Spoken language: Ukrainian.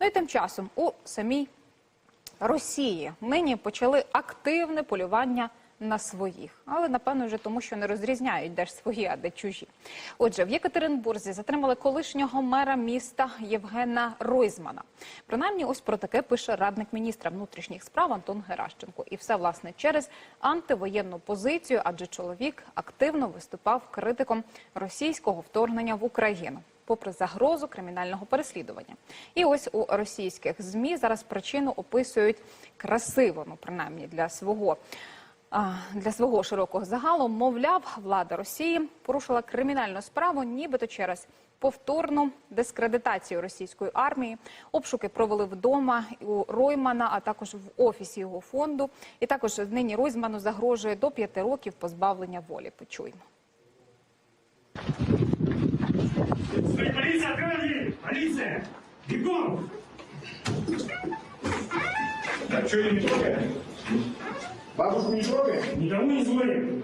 Ну і тим часом у самій Росії нині почали активне полювання на своїх, але напевно вже тому, що не розрізняють, де ж свої, а де чужі. Отже, в Єкатеринбурзі затримали колишнього мера міста Євгена Ройзмана. Принаймні, ось про таке пише радник міністра внутрішніх справ Антон Геращенко. І все власне через антивоєнну позицію, адже чоловік активно виступав критиком російського вторгнення в Україну. Попри загрозу кримінального переслідування, і ось у російських змі зараз причину описують красиво, ну принаймні для свого для свого широкого загалу. Мовляв, влада Росії порушила кримінальну справу, нібито через повторну дискредитацію російської армії. Обшуки провели вдома у Роймана, а також в офісі його фонду. І також нині Ройзману загрожує до п'яти років позбавлення волі. Почуємо. Стой, полиция, открывай дверь! Полиция! Бегом! Так, что не трогай? Бабушку не трогаем? Никому не звоним.